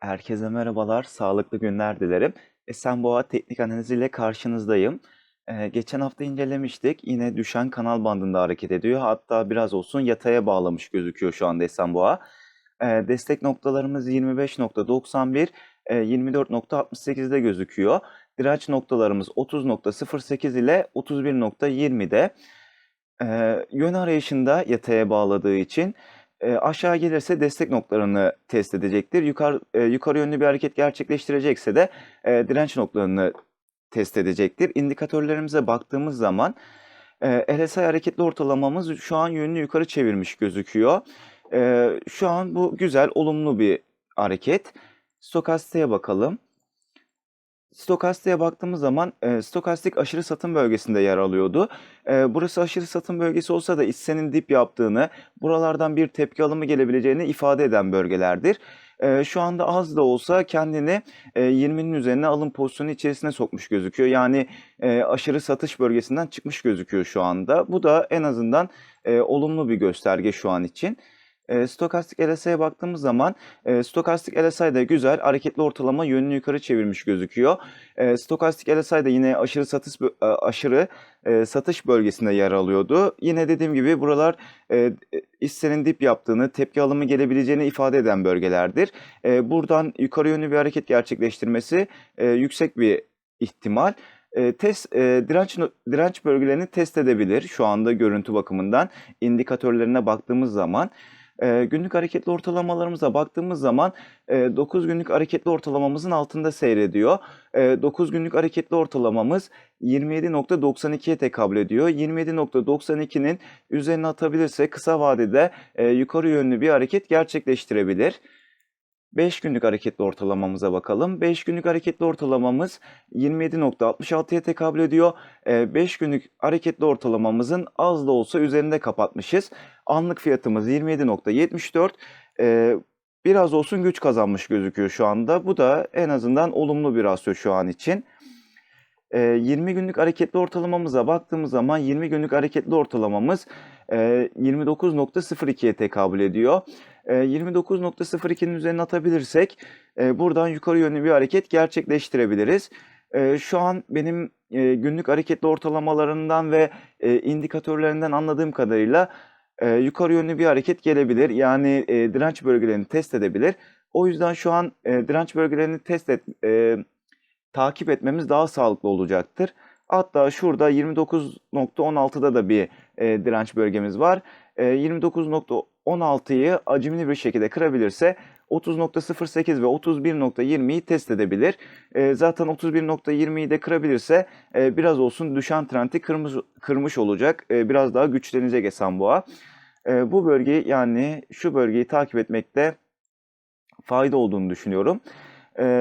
Herkese merhabalar, sağlıklı günler dilerim. Esenboğa teknik analiziyle karşınızdayım. Eee, geçen hafta incelemiştik. Yine düşen kanal bandında hareket ediyor. Hatta biraz olsun yataya bağlamış gözüküyor şu anda Esenboğa. Eee, destek noktalarımız 25.91, eee, 24.68'de gözüküyor. Direnç noktalarımız 30.08 ile 31.20'de. Eee, yön arayışında yataya bağladığı için Eee, aşağı gelirse destek noktalarını test edecektir. Yukarı eee, yukarı yönlü bir hareket gerçekleştirecekse de eee, direnç noktalarını test edecektir. İndikatörlerimize baktığımız zaman eee, RSI hareketli ortalamamız şu an yönünü yukarı çevirmiş gözüküyor. Eee, şu an bu güzel, olumlu bir hareket. Stokastiğe bakalım. Stokastiğe baktığımız zaman eee, stokastik aşırı satım bölgesinde yer alıyordu. Eee, burası aşırı satım bölgesi olsa da hissenin dip yaptığını, buralardan bir tepki alımı gelebileceğini ifade eden bölgelerdir. Eee, şu anda az da olsa kendini eee, 20'nin üzerine alım pozisyonu içerisine sokmuş gözüküyor. Yani eee, aşırı satış bölgesinden çıkmış gözüküyor şu anda. Bu da en azından eee, olumlu bir gösterge şu an için. Eee, stokastik RSI'ye baktığımız zaman eee, stokastik RSI de güzel, hareketli ortalama yönünü yukarı çevirmiş gözüküyor. Eee, stokastik RSI de yine aşırı satış e, aşırı satış bölgesinde yer alıyordu. Yine dediğim gibi buralar eee, hissenin dip yaptığını, tepki alımı gelebileceğini ifade eden bölgelerdir. Buradan yukarı yönlü bir hareket gerçekleştirmesi yüksek bir ihtimal. Test direnç direnç bölgelerini test edebilir şu anda görüntü bakımından indikatörlerine baktığımız zaman. Eee, günlük hareketli ortalamalarımıza baktığımız zaman eee, 9 günlük hareketli ortalamamızın altında seyrediyor. Eee, 9 günlük hareketli ortalamamız 27.92'ye tekabül ediyor. 27.92'nin üzerine atabilirse kısa vadede eee, yukarı yönlü bir hareket gerçekleştirebilir. 5 günlük hareketli ortalamamıza bakalım. 5 günlük hareketli ortalamamız 27.66'ya tekabül ediyor. 5 günlük hareketli ortalamamızın az da olsa üzerinde kapatmışız. Anlık fiyatımız 27.74. Ee, biraz olsun güç kazanmış gözüküyor şu anda. Bu da en azından olumlu bir rasyo şu an için. Ee, 20 günlük hareketli ortalamamıza baktığımız zaman 20 günlük hareketli ortalamamız e, 29.02'ye tekabül ediyor. E, 29.02'nin üzerine atabilirsek buradan yukarı yönlü bir hareket gerçekleştirebiliriz. Şu an benim günlük hareketli ortalamalarından ve indikatörlerinden anladığım kadarıyla e, yukarı yönlü bir hareket gelebilir. Yani e, direnç bölgelerini test edebilir. O yüzden şu an e, direnç bölgelerini test et, e, takip etmemiz daha sağlıklı olacaktır. Hatta şurada 29.16'da da bir e, direnç bölgemiz var. E, 29.16'yı acımlı bir şekilde kırabilirse 30.08 ve 31.20'yi test edebilir. E, zaten 31.20'yi de kırabilirse e, biraz olsun düşen trendi kırmış, kırmış olacak. E, biraz daha güçlenecek Esenboğa. Bu bölgeyi yani şu bölgeyi takip etmekte fayda olduğunu düşünüyorum.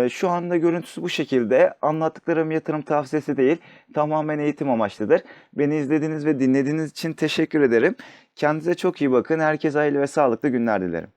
Şu anda görüntüsü bu şekilde. Anlattıklarım yatırım tavsiyesi değil, tamamen eğitim amaçlıdır. Beni izlediğiniz ve dinlediğiniz için teşekkür ederim. Kendinize çok iyi bakın. Herkese hayırlı ve sağlıklı günler dilerim.